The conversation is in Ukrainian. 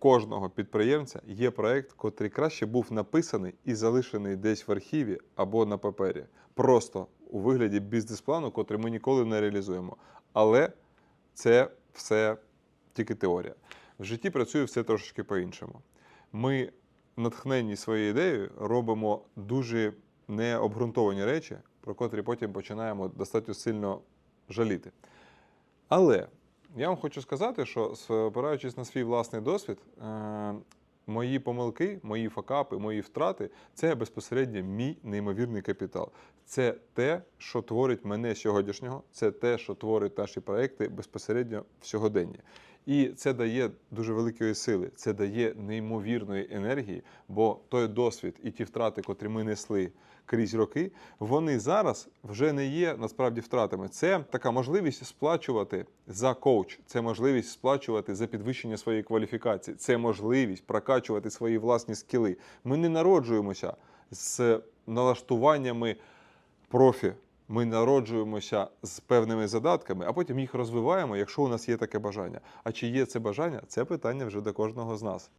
кожного підприємця є проект, котрий краще був написаний і залишений десь в архіві або на папері. Просто у вигляді бізнес-плану, котрий ми ніколи не реалізуємо. Але це все тільки теорія. В житті працює все трошечки по-іншому. Ми, натхнені своєю ідеєю, робимо дуже необґрунтовані речі, про котрі потім починаємо достатньо сильно жаліти. Але я вам хочу сказати, що спираючись на свій власний досвід, е, мої помилки, мої факапи, мої втрати це безпосередньо мій неймовірний капітал. Це те, що творить мене сьогоднішнього, це те, що творить наші проекти безпосередньо в сьогоденні. І це дає дуже великої сили, це дає неймовірної енергії, бо той досвід і ті втрати, котрі ми несли крізь роки, вони зараз вже не є насправді втратами. Це така можливість сплачувати за коуч, це можливість сплачувати за підвищення своєї кваліфікації, це можливість прокачувати свої власні скіли. Ми не народжуємося з налаштуваннями профі. Ми народжуємося з певними задатками, а потім їх розвиваємо, якщо у нас є таке бажання. А чи є це бажання? Це питання вже до кожного з нас.